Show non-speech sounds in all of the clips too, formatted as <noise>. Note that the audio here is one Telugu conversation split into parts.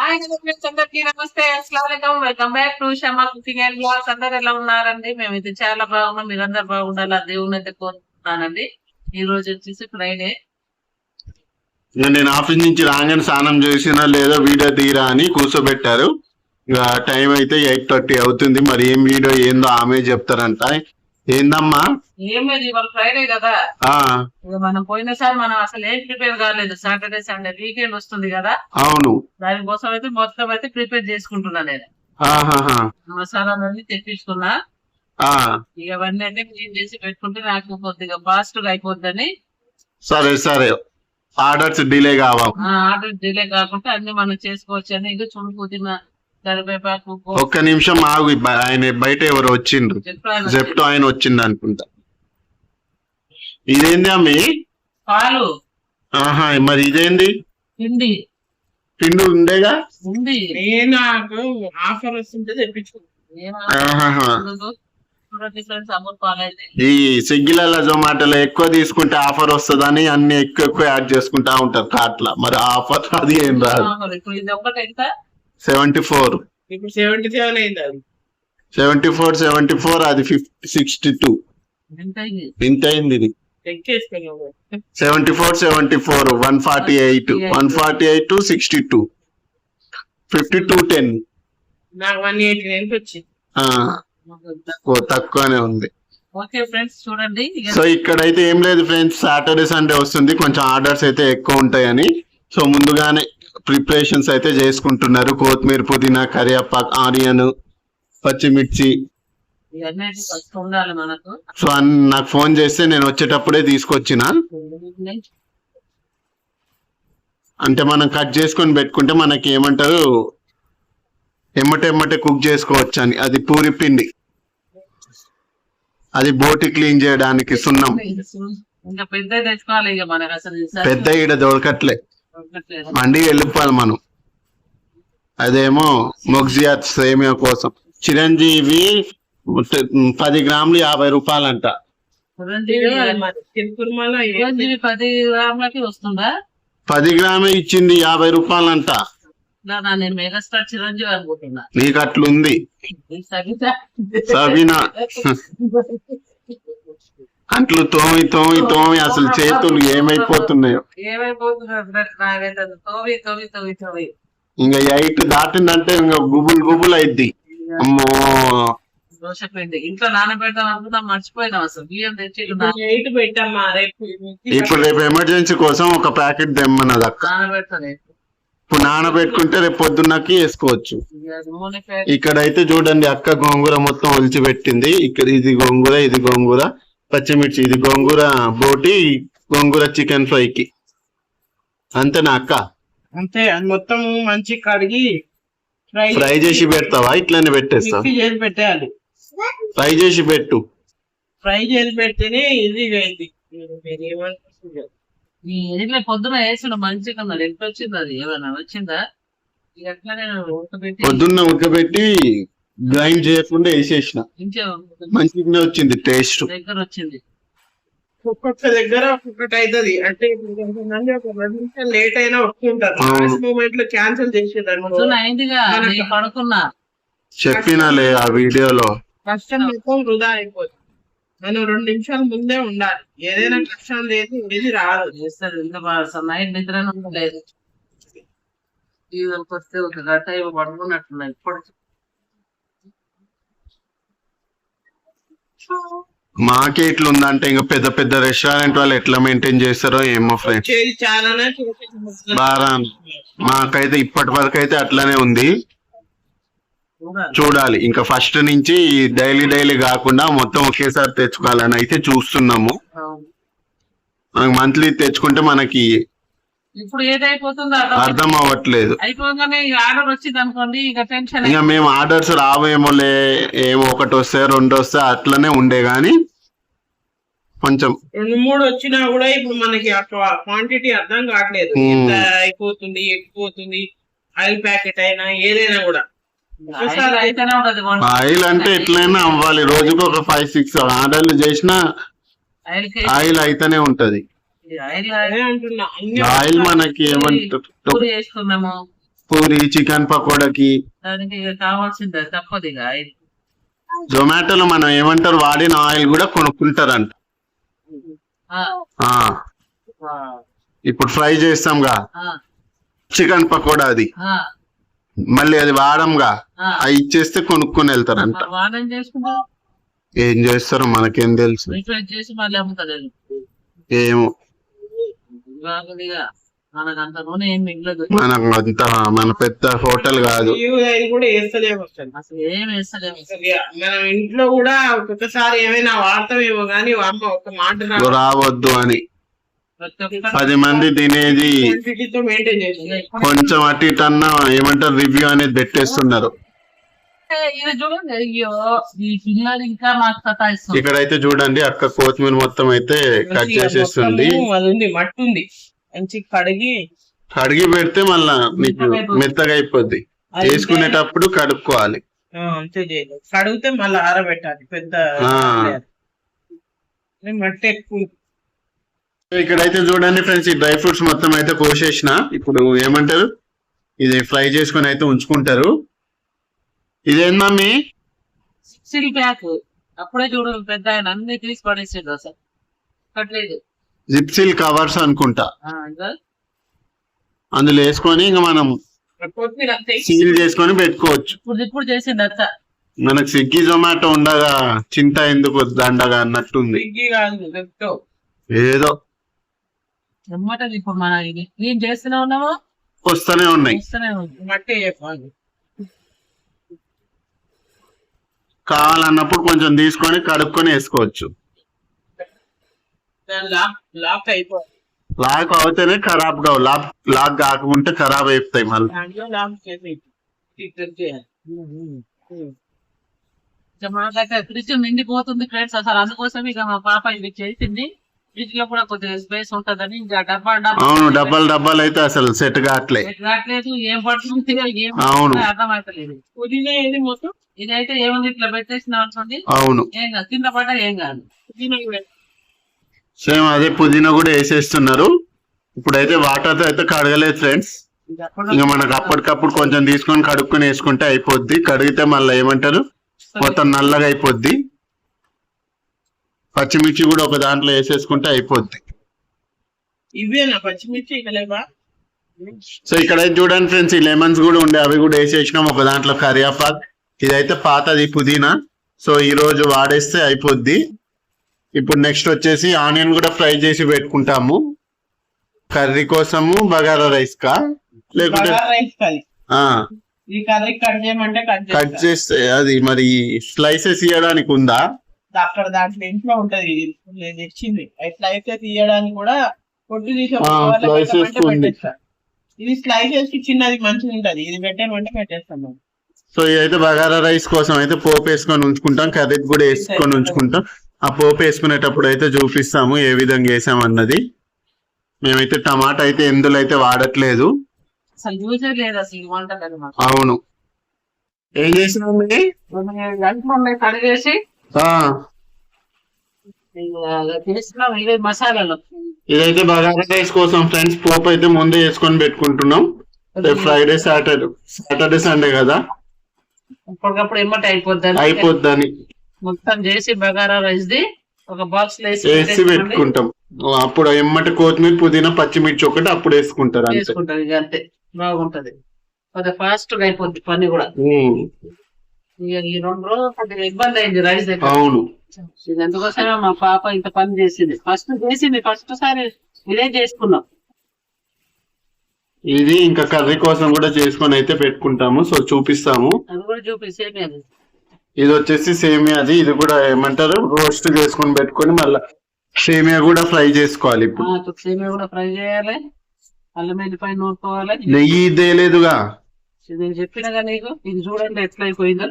హాయ్ హలో ఫ్రెండ్స్ అందరికీ నమస్తే. అస్సలం welcome back to Shama cooking and blogs అందరు ఎలా ఉన్నారండి? మేమైతే చాలా బాగున్నాం. మీరందరు బాగుండాలి? ఆ దేవుని అయితే కోరుకుంటున్నానండి ఈ రోజు వచ్చేసి ఫ్రైడే ఇక నేను ఆఫీస్ నుంచి రాగానే స్నానం చేసినా లేదా వీడియో తీరా అని కూర్చోబెట్టారు. ఇక టైం అయితే ఎయిట్ థర్టీ అవుతుంది. మరి ఏం వీడియో ఏందో ఆమె చెప్తారంట. ఏందమ్మా? ఏం లేదు ఇవాళ ఫ్రైడే కదా. మనం పోయినసారి మనం అసలు ఏం ప్రిపేర్ కాలేదు. సాటర్డే సండే వీకెండ్ వస్తుంది కదా. అవును. దానికోసం అయితే మొత్తం అయితే ప్రిపేర్ చేసుకుంటున్నా నేను. మసాలాలన్నీ తెప్పించుకున్నా. ఇక అవన్నీ అయితే క్లీన్ చేసి పెట్టుకుంటే నాకు కొద్దిగా ఫాస్ట్గా అయిపోద్దని. సరే సరే. ఆర్డర్స్ డిలే కావాలి ఆర్డర్ డిలే కాకుండా అన్ని మనం చేసుకోవచ్చు అని ఇక చూడు పుదీనా. ఒక్క నిమిషం ఆగు ఆయన బయట ఎవరు వచ్చిండ్రు. జెప్టో ఆయన వచ్చింది అనుకుంటా. ఇదేంది అమ్మి? పాలు. ఆహా మరి ఇదేంది? పిండి. పిండి ఉండేగా? ఉంది. నేను నాకు ఆఫర్ వస్తుంటే అయితే ఈ స్విగ్గీలలో జొమాటోలో ఎక్కువ తీసుకుంటే ఆఫర్ వస్తుందని అన్ని ఎక్కువ ఎక్కువ యాడ్ చేసుకుంటా ఉంటారు కార్ట్ల. మరి ఆఫర్ అది ఏం రాదు. Seventy four. ఇప్పుడు సెవెంటీ సెవెన్ అయింది అది. సెవెంటీ ఫోర్ సెవెంటీ ఫోర్ అది ఫిఫ్టీ సిక్స్టీ టూ. ఇంత అయింది ఇది. Seventy four seventy four one forty eight. One forty eight two sixty two. Fifty two ten. తక్కువనే ఉంది. ఓకే ఫ్రెండ్స్ చూడండి సో ఇక్కడైతే ఏం లేదు ఫ్రెండ్స్ సాటర్డే సండే వస్తుంది. కొంచెం ఆర్డర్స్ అయితే ఎక్కువ ఉంటాయని. సో ముందుగానే ప్రిపరేషన్స్ అయితే చేసుకుంటున్నారు. కొత్తిమీర పుదీనా కరివేపాకు ఆనియన్ పచ్చిమిర్చి. సో నాకు ఫోన్ చేస్తే నేను వచ్చేటప్పుడే తీసుకొచ్చిన. అంటే మనం కట్ చేసుకొని పెట్టుకుంటే మనకి ఏమంటారు? ఎమ్మటే ఎమ్మటే కుక్ చేసుకోవచ్చు అని అది పూరి పిండి. అది బోటి క్లీన్ చేయడానికి సున్నం. పెద్ద ఈడ దొరకట్లే. మండి వెళ్ళిపోవాలి మనం. అదేమో మొగ్జియాత్ సేమియా కోసం. చిరంజీవి పది గ్రాములు యాభై రూపాయలంట. పది గ్రాములకి వస్తుందా? పది గ్రామే ఇచ్చింది యాభై రూపాయలంట. నేను మెగాస్టార్ చిరంజీవి అనుకుంటున్నా. నీకు అట్లుంది. సబీనా <laughs> అంట్లు తోమి తోమి తోమి అసలు చేతులు ఏమైపోతున్నాయో. ఏమైపోతున్నారు నాకైతే అది తోవి తోవి తోవి తోవి ఇంకా ఎయిట్ దాటిందంటే ఇంకా గుబుల్ గుబుల్ అయిద్ది. అమ్మో. పిండి. ఇంట్లో నానబెడదాం అనుకుందాం మర్చిపోయినాం అసలు. బియ్యం తెచ్చి ఎయిట్ పెట్టమ్మా రేపు ఇప్పుడు రేపు ఎమర్జెన్సీ కోసం ఒక ప్యాకెట్ తెమ్మన్నది అక్క. నానబెడతాను ఇప్పుడు నానబెట్టుకుంటే రేపు పొద్దున్నకి వేసుకోవచ్చు. ఇక్కడైతే చూడండి అక్క గోంగూర మొత్తం ఒలిచి పెట్టింది ఇక్కడ ఇది గోంగూర ఇది గోంగూర. పచ్చిమిర్చి ఇది గోంగూర బోటి గోంగూర చికెన్ ఫ్రైకి. అంతేనా అక్క? అంతే అది మొత్తం మంచి కడిగి ఫ్రై ఫ్రై చేసి పెడతావా? ఇట్లనే మిక్సీ చేసి పెట్టేయాలి. ఫ్రై చేసి పెట్టు. ఫ్రై చేసి పెడితేనే ఈజీగా అయింది. ఇట్లా పొద్దున వేసిన మంచిగా ఉన్నది ఎంత వచ్చింది అది? ఏమైనా వచ్చిందా పొద్దున్న ఉడకబెట్టి గ్రైండ్ చేయకుండా వేసేసిన. ఇంకే మంచిగానే వచ్చింది టేస్ట్ దగ్గర వచ్చింది. ఒక్కొక్క దగ్గర ఒక్కొక్కటి అవుతుంది అంటే కొంతమంది ఒక రెండు నిమిషాలు లేట్ అయినా వస్తుంటారు. లాస్ట్ మూమెంట్లో క్యాన్సిల్ చేసేదాన్ని. నేను పడుకున్నా. చెప్పినాలే ఆ వీడియోలో. కష్టం మొత్తం వృధా అయిపోతుంది మనం రెండు నిమిషాల ముందే ఉండాలి. ఏదైనా కష్టం లేదు ఏది రాదు. చేస్తారు ఎంత నైట్ నిద్ర లేదు ఈవినింగ్ వస్తే ఒక గంట ఏమో పడుకున్నట్టున్నాయి మాకే ఇట్లా ఉందంటే ఇంకా పెద్ద పెద్ద రెస్టారెంట్ వాళ్ళు ఎట్లా మెయింటైన్ చేస్తారో ఏమో ఫ్రెండ్స్ బాగా మాకైతే ఇప్పటి వరకు అయితే అట్లానే ఉంది. చూడాలి. ఇంకా ఫస్ట్ నుంచి డైలీ డైలీ కాకుండా మొత్తం ఒకేసారి తెచ్చుకోవాలని అయితే చూస్తున్నాము. మనకి మంత్లీ తెచ్చుకుంటే మనకి ఇప్పుడు ఏదైపోతుందో అర్థం అర్థం అవ్వట్లేదు. అయిపోగానే ఆర్డర్ వచ్చింది అనుకోండి ఇక టెన్షన్ ఇంకా మేము ఆర్డర్స్ రావేమోలే ఏమో ఒకటి వస్తే రెండు వస్తే అట్లనే ఉండే గాని కొంచెం రెండు మూడు వచ్చినా కూడా ఇప్పుడు మనకి క్వాంటిటీ అర్థం కావట్లేదు. ఎంత అయిపోతుంది ఎక్కిపోతుంది ఆయిల్ ప్యాకెట్ అయినా ఏదైనా కూడా. ఆయిల్ అంటే ఎట్లయినా అవ్వాలి. రోజుకు ఒక ఫైవ్ సిక్స్ ఆర్డర్లు చేసినా ఆయిల్ అయితేనే ఉంటది. ఆయిల్ మనకి ఏమంటారు? పూరి చికెన్ పకోడాకి. కావాల్సిందే తప్పదు ఇక ఆయిల్. జొమాటోలో మనం ఏమంటారు? వాడిన ఆయిల్ కూడా కొనుక్కుంటారంట. ఆ, ఆ. ఆ, ఇప్పుడు ఫ్రై చేస్తాంగా. ఆ, చికెన్ పకోడా అది. ఆ, మళ్ళీ అది వాడంగా. ఆ. అవి ఇచ్చేస్తే కొనుక్కొని వెళ్తారంట. ఏం చేస్తారో మనకేం తెలుసు. ఏమో. బాగుందిగా మనకు అంత నూనె ఏం మిగలదు. మనకు అంత మన పెద్ద హోటల్ కాదు. కూడా వేస్తలేము అసలు. అసలు ఏం వేస్తలేము. అసలు మనం ఇంట్లో కూడా ఒక్కొక్కసారి ఏమైనా వాడతామేమో కానీ అమ్మ ఒక మాట రావద్దు అని. పది మంది తినేది క్వాంటిటీతో మెయింటైన్ చేస్తుంది కొంచెం అటు ఇటు అన్న ఏమంటారు రివ్యూ అనేది పెట్టేస్తున్నారు. ఇక్కడైతే చూడండి అక్క కొత్తిమీర మొత్తం అయితే కట్ చేసేస్తుంది. మొత్తము అది ఉంది మట్టి ఉంది. మంచి కడిగి కడిగి పెడితే మళ్ళా నీకు మెత్తగా అయిపోద్ది. అది వేసుకునేటప్పుడు కడుక్కోవాలి. కడిగితే మళ్ళీ ఆరబెట్టాలి పెద్ద మట్టి ఎక్కువ. ఇక్కడైతే చూడండి ఫ్రెండ్స్ ఈ డ్రై ఫ్రూట్స్ మొత్తం అయితే కోసేసిన. ఇప్పుడు ఏమంటారు? ఇది ఫ్రై చేసుకొని అయితే ఉంచుకుంటారు. ఇదేం మమ్మీ? సిల్ ప్యాక్. అప్పుడే చూడు పెద్ద ఆయన అన్ని తీసి పడేసాడు అసలు. కట్టలేదు. జిప్సిల్ కవర్స్ అనుకుంటా. అందులో వేసుకొని ఇంకా మనం సీల్ చేసుకొని పెట్టుకోవచ్చు. ఇప్పుడు ఇప్పుడు చేసింది అత్త మనకు స్విగ్గీ జొమాటో ఉండగా చింత ఎందుకు దండగా అన్నట్టుంది. ఏదో. ఇప్పుడు మన ఇది. ఏం చేస్తూనే ఉన్నాము వస్తూనే ఉన్నాయి. చేస్తూనే ఉంది. మట్టి కావాలన్నప్పుడు కొంచెం తీసుకొని కడుక్కొని వేసుకోవచ్చు. లాక్ అవుతేనే ఖరాబ్ కావు లాక్ లాక్ కాకుంటే ఖరాబ్ అయిపోతాయి మళ్ళీ. మాకైతే ఫ్రిడ్జ్ నిండిపోతుంది ఫ్రెండ్స్. అసలు అందుకోసం ఇక మా పాప ఇది చేసింది. ఫ్రిడ్జ్లో కూడా కొద్దిగా స్పేస్ ఉంటదని ఇంకా డబ్బా డబ్బా అవును డబ్బాలు డబ్బాలు అయితే అసలు సెట్ కావట్లే. రావట్లేదు ఏం పడుతుంది ఏం. అర్థం అవుతలేదు. పుదీనా ఏది మొత్తం? ఇదైతే ఏముంది? ఇట్లా పెట్టేసిన అనుకోండి. అవును. ఏం కాదు. కింద పడ్డా ఏం కాదు. సేమ్ అదే పుదీనా కూడా వేసేస్తున్నారు. ఇప్పుడైతే వాటర్తో అయితే కడగలేదు ఫ్రెండ్స్. ఇంకా మనకు అప్పటికప్పుడు కొంచెం తీసుకొని కడుక్కొని వేసుకుంటే అయిపోద్ది. కడిగితే మళ్ళీ ఏమంటారు? మొత్తం నల్లగా అయిపోద్ది. పచ్చిమిర్చి కూడా ఒక దాంట్లో వేసేసుకుంటే అయిపోద్ది. ఇవేనా పచ్చిమిర్చి సో ఇక్కడ చూడండి ఫ్రెండ్స్ ఈ లెమన్స్ కూడా ఉండే అవి కూడా వేసేసినాం. ఒక దాంట్లో కరియాపాక్ ఇదైతే పాతది పుదీనా. సో ఈ రోజు వాడేస్తే అయిపోద్ది. ఇప్పుడు నెక్స్ట్ వచ్చేసి ఆనియన్ కూడా ఫ్రై చేసి పెట్టుకుంటాము. కర్రీ కోసము బగారా రైస్ కా లేకుంటే కట్ చేస్తా. అది మరి స్లైసెస్ ఇవ్వడానికి ఉందా? అక్కడ దాంట్లో ఇంట్లో ఉంటది. నేను తెచ్చింది. తీయడానికి కూడా పొట్టు తీసి. పెట్టేస్తా. ఇది స్లైసెస్కి చిన్నది మంచిగా ఉంటది ఇది పెట్టామంటే పెట్టేస్తాం మనం. సో ఇదైతే బగారా రైస్ కోసం అయితే పోపు వేసుకొని ఉంచుకుంటాం కర్రీకి కూడా వేసుకొని ఉంచుకుంటాం. ఆ పోపు వేసుకునేటప్పుడు అయితే చూపిస్తాము ఏ విధంగా వేసామన్నది మేమైతే టమాటా అయితే ఎందులో అయితే వాడట్లేదు. అవును. ఏం చేసినాం కడిగేసి మసాలాలు. ఇదైతే బగారా రైస్ కోసం ఫ్రెండ్స్ పోపు అయితే ముందే వేసుకొని పెట్టుకుంటున్నాం. రేపు ఫ్రైడే సాటర్డే సాటర్డే సండే కదా. అప్పటికప్పుడు ఎమ్మటి అయిపోద్ది అయిపోద్దని. మొత్తం చేసి బగారా రైస్ ది ఒక బాక్స్లో వేసి. పెట్టుకుంటాం. అప్పుడు ఎమ్మటి కొత్తిమీర పుదీనా పచ్చిమిర్చి ఒకటి అప్పుడు వేసుకుంటారు వేసుకుంటారు ఇక అంతే. బాగుంటది. కొద్దిగా ఫాస్ట్గా అయిపోద్ది పని కూడా. ఇక ఈ రెండు రోజులు కొద్దిగా ఇబ్బంది అయింది రైస్ అవును. ఇది అందుకోసమే మా పాప ఇంత పని చేసింది. ఫస్ట్ చేసింది. ఫస్ట్ సారి ఇదే చేసుకున్నాం. ఇది ఇంకా కర్రీ కోసం కూడా చేసుకొని అయితే పెట్టుకుంటాము. సో చూపిస్తాము. కూడా చూపిస్తే ఇది వచ్చేసి సేమియా అది. ఇది కూడా ఏమంటారు? రోస్ట్ చేసుకొని పెట్టుకొని మళ్ళా సేమియా కూడా ఫ్రై చేసుకోవాలి ఇప్పుడు. సేమియా కూడా ఫ్రై చేయాలి. అల్లం వెల్లిపాయ నూరుకోవాలి. నెయ్యి తేలేదుగా ఇది నేను చెప్పినగా నీకు? ఇది చూడండి ఎట్లా అయిపోయిందో.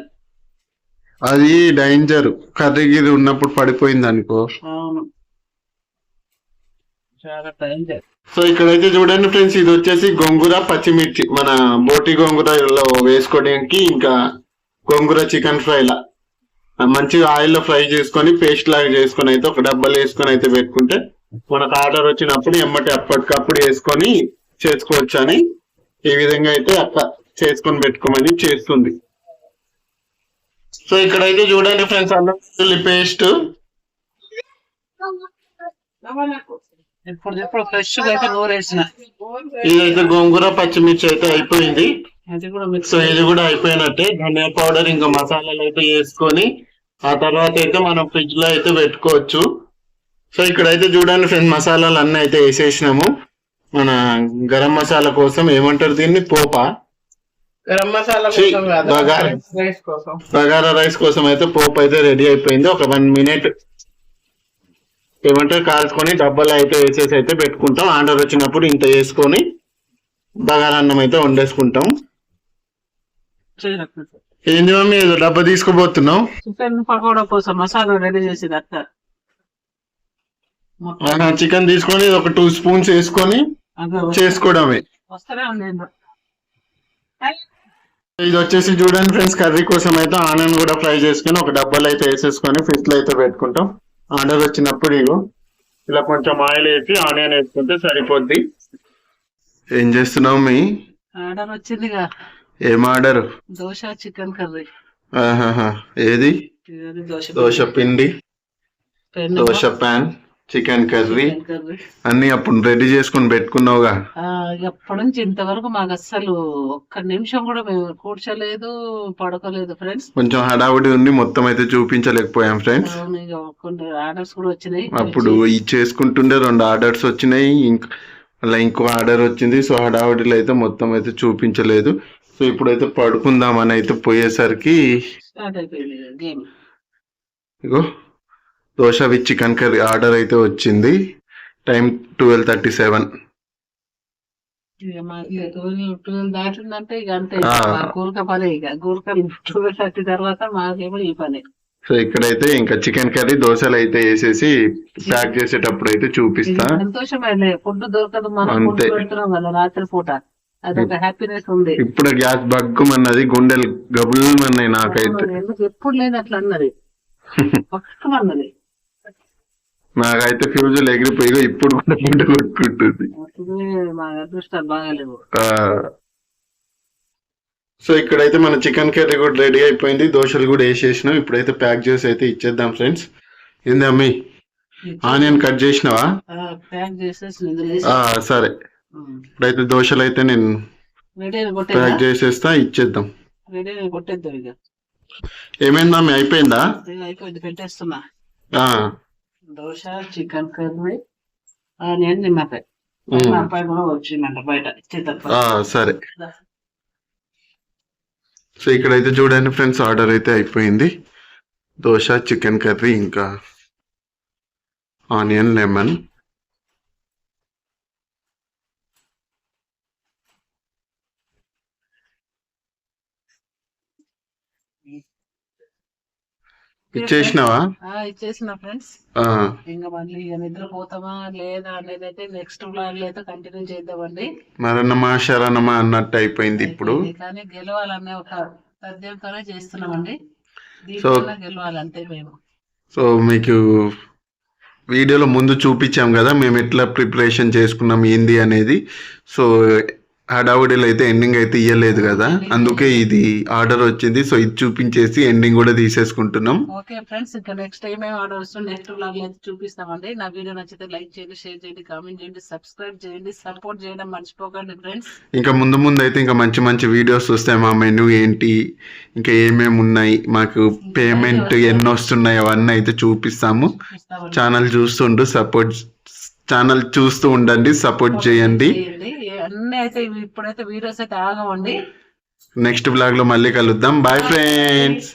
అది డేంజర్. కర్రీ గిరి ఉన్నప్పుడు పడిపోయింది అనుకో. అవును. చాలా టైం సో ఇక్కడైతే చూడండి ఫ్రెండ్స్ ఇది వచ్చేసి గోంగూర పచ్చిమిర్చి. మన బోటి గోంగూరలో వేసుకోవడానికి ఇంకా గోంగూర చికెన్ ఫ్రైలా. మంచిగా ఆయిల్లో ఫ్రై చేసుకొని పేస్ట్ లాగా చేసుకొని అయితే ఒక డబ్బాలు వేసుకొని అయితే పెట్టుకుంటే మనకు ఆర్డర్ వచ్చినప్పుడు ఎమ్మటి అప్పటికప్పుడు వేసుకొని చేసుకోవచ్చు అని ఈ విధంగా అయితే అక్క చేసుకొని పెట్టుకోమని చేస్తుంది. సో ఇక్కడైతే చూడండి ఫ్రెండ్స్ అల్లం పేస్ట్. ఇప్పుడు ఇప్పుడు ఫ్రెష్ అయితే నూరేసిన ఇదైతే గోంగూర పచ్చిమిర్చి అయితే అయిపోయింది. అది కూడా మిక్స్ సో ఇది కూడా అయిపోయినట్టే. ధనియా పౌడర్ ఇంకా మసాలాలు అయితే వేసుకొని ఆ తర్వాత అయితే మనం ఫ్రిడ్జ్లో అయితే పెట్టుకోవచ్చు. సో ఇక్కడైతే చూడండి ఫ్రెండ్స్ మసాలాలు అన్ని అయితే వేసేసినాము. మన గరం మసాలా కోసం ఏమంటారు దీన్ని? పోపా. గరం మసాలా ఛీ, కోసం కాదు బగారా. రైస్ కోసం. బగారా రైస్ కోసం అయితే పోపు అయితే రెడీ అయిపోయింది. ఒక వన్ మినిట్ ఏమంటారు? కాల్చుకొని డబ్బాలో అయితే వేసేసి అయితే పెట్టుకుంటాం. ఆర్డర్ వచ్చినప్పుడు ఇంత వేసుకొని బగారా అన్నం అయితే వండేసుకుంటాం. ఏంది మమ్మీ ఏదో డబ్బా తీసుకుపోతున్నావు? చికెన్ పకోడా కోసం మసాలా రెడీ చేసింది అక్క. చికెన్ తీసుకొని ఒక టూ స్పూన్స్ వేసుకొని చేసుకోవడమే. ఇది వచ్చేసి చూడండి ఫ్రెండ్స్ కర్రీ కోసం అయితే ఆనియన్ కూడా ఫ్రై చేసుకొని ఒక డబ్బాలో అయితే వేసేసుకొని ఫ్రిడ్జ్లో అయితే పెట్టుకుంటాం. ఆర్డర్ వచ్చినప్పుడు ఇగో ఇలా కొంచెం ఆయిల్ వేసి ఆనియన్ వేసుకుంటే సరిపోద్ది. ఏం చేస్తున్నావు మీ? ఆర్డర్ వచ్చిందిగా. ఏం ఆర్డర్? Dosa chicken curry. ఏది? ఇది దోశ దోశ పిండి. Dosa pan. Chicken curry curry అన్ని అప్పుడు రెడీ చేసుకొని పెట్టుకున్నావుగా? ఆ, ఎప్పటి నుంచి ఇంతవరకు మాకు అస్సలు ఒక్క నిమిషం కూడా మేము కూర్చోలేదు పడుకోలేదు ఫ్రెండ్స్ కొంచెం హడావుడి ఉంది మొత్తం అయితే చూపించలేకపోయాం ఫ్రెండ్స్ అవును, ఇక కొన్ని ఆర్డర్స్ కూడా వచ్చినాయి. అప్పుడు ఇది చేసుకుంటుండే రెండు ఆర్డర్స్ వచ్చినాయి ఇంక అలా ఇంకో ఆర్డర్ వచ్చింది సో హడావుడిలో అయితే మొత్తం అయితే చూపించలేదు. సో ఇప్పుడైతే పడుకుందామని అయితే పోయేసరికి స్టార్ట్ అయిపోయింది game ego. Dosa with chicken curry order అయితే వచ్చింది. Time twelve thirty seven. దాటిందంటే ఇక అంతే పని ఇక. ట్వెల్వ్ థర్టీ తర్వాత మాకేమో ఈ పని. సో ఇక్కడైతే ఇంకా చికెన్ కర్రీ దోశలు అయితే వేసేసి ప్యాక్ చేసేటప్పుడు అయితే చూపిస్తా. ఇది సంతోషమైన ఫుడ్ దొరకదు. మనం కదా రాత్రి పూట అదొక హ్యాపీనెస్ ఉంది. ఇప్పుడు గ్యాస్ బగ్గుమన్నది గుండెలు గబుల్మన్నాయి నాకైతే. ఎప్పుడు లేదు అట్లా అన్నది నాకైతే ఫ్యూజులు ఎగిరిపోయి ఇప్పుడు కూడా గుండె కొట్టుకుంటుంది. సో ఇక్కడైతే మన చికెన్ కర్రీ కూడా రెడీ అయిపోయింది. దోశలు కూడా వేసేసినాం. ఇప్పుడైతే ప్యాక్ చేసి అయితే ఇచ్చేద్దాం ఫ్రెండ్స్. ఏంది అమ్మి? ఆనియన్ కట్ చేసినావా? సరే. ఇప్పుడైతే దోశలు అయితే నేను ప్యాక్ చేసేస్తా ఇచ్చేద్దాం. ఏమైందా అమ్మి? అయిపోయిందా? అయిపోయింది పెట్టేస్తున్నా. దోశ చికెన్ కర్రీ ఆనియన్ నిమ్మకాయ. మా అబ్బాయి కూడా వచ్చిందంట బయట ఆ, సరే. సో ఇక్కడైతే చూడండి ఫ్రెండ్స్ ఆర్డర్ అయితే అయిపోయింది. దోశ చికెన్ కర్రీ ఇంకా ఆనియన్ లెమన్. ఇచ్చేసినావా? ఆ, ఇచ్చేసిన ఫ్రెండ్స్ ఇంకా మళ్ళీ ఇక నిద్రపోతామా లేదా అనేది అయితే నెక్స్ట్ బ్లాగ్లో అయితే కంటిన్యూ చేద్దామండి. మరణమా శరణమా అన్నట్టు అయిపోయింది ఇప్పుడు. కానీ గెలవాలనే ఒక తథ్యంతోనే చేస్తున్నామండి. దీంట్లో గెలవాలంతే మేము. సో మీకు వీడియోలో ముందు చూపించాం కదా మేము ఎట్లా ప్రిపరేషన్ చేసుకున్నాం ఏంది అనేది. సో హడావుడిలో అయితే ఎండింగ్ అయితే ఇవ్వలేదు కదా? అందుకే ఇది ఆర్డర్ వచ్చింది. సో ఇది చూపించేసి ఎండింగ్ కూడా తీసేసుకుంటున్నాం. ఓకే ఫ్రెండ్స్ ఇంకా నెక్స్ట్ టైం ఏం ఆర్డర్ వస్తుంది నెక్స్ట్ బ్లాగ్ అయితే చూపిస్తామండి. నా వీడియో నచ్చితే లైక్ చేయండి షేర్ చేయండి కామెంట్ చేయండి సబ్స్క్రైబ్ చేయండి సపోర్ట్ చేయడం మర్చిపోకండి ఫ్రెండ్స్ ఇంకా ముందు ముందు అయితే ఇంకా మంచి మంచి వీడియోస్ వస్తాయి. మా మెనూ ఏంటి ఇంకా ఏమేమి ఉన్నాయి మాకు పేమెంట్ ఎన్ని వస్తున్నాయి అవన్నీ అయితే చూపిస్తాము. ఛానల్ చూస్తుండు సపోర్ట్ ఛానల్ చూస్తూ ఉండండి సపోర్ట్ చేయండి. అన్నీ అయితే ఇప్పుడైతే వీడియోస్ అయితే ఆగమండి నెక్స్ట్ బ్లాగ్లో మళ్ళీ కలుద్దాం. Bye friends